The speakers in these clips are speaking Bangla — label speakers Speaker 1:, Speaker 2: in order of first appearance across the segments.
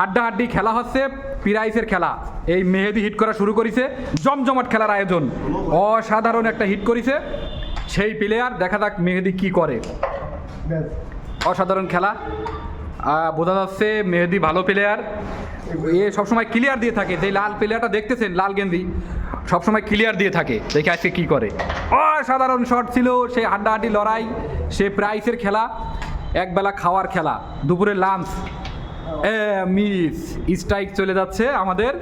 Speaker 1: হাড্ডাহাড্ডি খেলা হচ্ছে, পিরাইসের খেলা। এই মেহেদি হিট করা শুরু করেছে, জমজমাট খেলার আয়োজন। অসাধারণ একটা হিট করেছে সেই প্লেয়ার দেখা যাক মেহেদি কি করে। অসাধারণ খেলা। বোঝা যাচ্ছে মেহেদি ভালো প্লেয়ার এ সবসময় ক্লিয়ার দিয়ে থাকে। যে লাল প্লেয়ারটা দেখতেছেন, লাল গেন্দি সবসময় ক্লিয়ার দিয়ে থাকে। দেখে আজকে কি করে। অসাধারণ শট ছিল সে হাড্ডাহাড্ডি লড়াই সে প্রাইসের খেলা, একবেলা খাওয়ার খেলা দুপুরে লাঞ্চ মিস স্ট্রাইক চলে যাচ্ছে আমাদের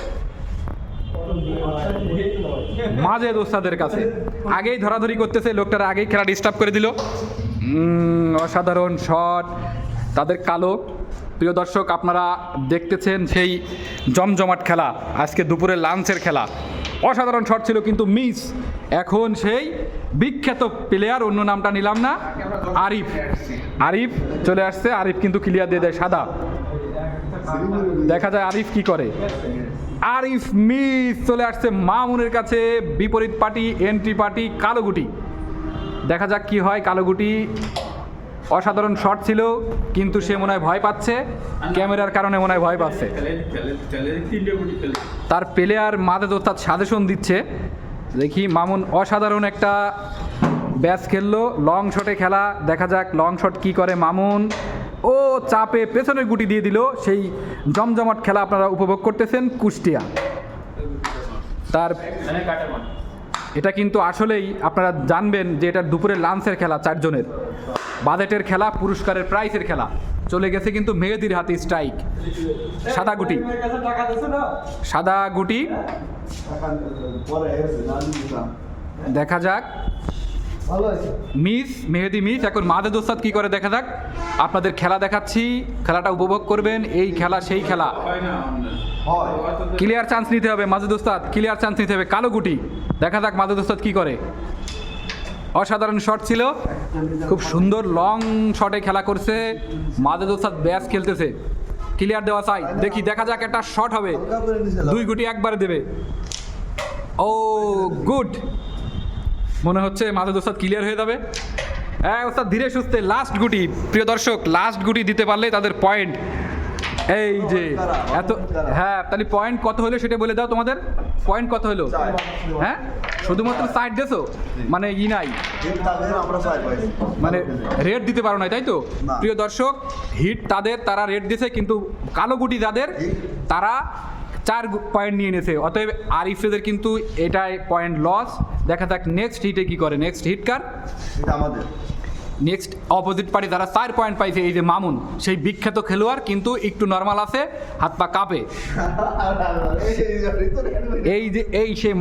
Speaker 1: মাঝে দোস্তাদের কাছে। আগেই ধরাধরি করতেছে, লোকটার আগেই খেলা ডিস্টার্ব করে দিল। অসাধারণ শট তাদের কালো। প্রিয় দর্শক, আপনারা দেখতেছেন সেই জমজমাট খেলা, আজকে দুপুরে লাঞ্চের খেলা। অসাধারণ শট ছিল কিন্তু মিস, এখন সেই বিখ্যাত প্লেয়ার অন্য নামটা নিলাম না, আরিফ। আরিফ চলে আসছে, আরিফ কিন্তু ক্লিয়ার দিয়ে দেয় সাদা। দেখা যায় আরিফ কি করে? আরিফ মিস চলে আসছে মামুনের কাছে, বিপরীত পার্টি এন্ট্রি পার্টি, কালোগুটি। দেখা যাক কি হয় কালোগুটি। অসাধারণ শট ছিল, কিন্তু সে মনে হয় ভয় পাচ্ছে। ক্যামেরার কারণে মনে হয় ভয় পাচ্ছে। তার প্লেয়ার মাদে দোস্তাদ সাজেশন দিচ্ছে। দেখি মামুন অসাধারণ একটা ব্যাচ খেললো। লং শটে খেলা। দেখা যাক লং শট কি করে মামুন। ও চাপে পেছনের গুটি দিয়ে দিল সেই জমজমাট খেলা আপনারা উপভোগ করতেছেন কুষ্টিয়া। তার এটা কিন্তু আসলেই আপনারা জানবেন যে এটা দুপুরের লাঞ্চের খেলা চারজনের। বাজেটের খেলা, পুরস্কারের প্রাইসের খেলা। চলে গেছে কিন্তু মেহেদির হাতে স্ট্রাইক। সাদা গুটি। সাদা গুটি। দেখা যাক। মিস মেহেদি মিস এখন মাদে দোস্তাদ কি করে দেখা যাক? আপনাদের খেলা দেখাচ্ছি খেলাটা উপভোগ করবেন এই খেলা সেই খেলা। ক্লিয়ার চান্স নিতে হবে মাজেদ ওস্তাদ ক্লিয়ার চান্স নিতে হবে। কালো গুটি দেখা যাক মাজেদ ওস্তাদ কি করে। অসাধারণ শট ছিল খুব সুন্দর লং শটে খেলা করছে মাজেদ ওস্তাদ ব্যাস খেলতেছে। ক্লিয়ার দেওয়া চাই দেখি দেখা যাক একটা শট হবে। দুই গুটি একবারে দেবে। ও গুড মনে হচ্ছে মাজেদ ওস্তাদ ক্লিয়ার হয়ে যাবে। হ্যাঁ ওস্তাদ ধীরে সুস্থে লাস্ট গুটি। প্রিয় দর্শক লাস্ট গুটি দিতে পারলে তাদের পয়েন্ট এই যে এত হ্যাঁ তাহলে পয়েন্ট কত হলো সেটা বলে দাও তোমাদের। পয়েন্ট কত হলো? হ্যাঁ? শুধুমাত্র সাইড দেছো? মানে ই নাই। মানে রেট দিতে পারো না তাই তো? প্রিয় দর্শক হিট তাদের তারা রেট দিছে কিন্তু কালো গুটি যাদের তারা চার পয়েন্ট নিয়ে নিয়েছে অতএব আরিফেদের কিন্তু এটাই পয়েন্ট লস দেখা যাক নেক্সট হিটে কি করে নেক্সট হিট কার
Speaker 2: আমাদের
Speaker 1: নেক্সট অপোজিট পার্টি যারা চার পয়েন্ট পাইছে এই যে মামুন সেই বিখ্যাত খেলোয়াড় কিন্তু একটু নর্মাল আছে হাত পা কাঁপে এই যে এই সেই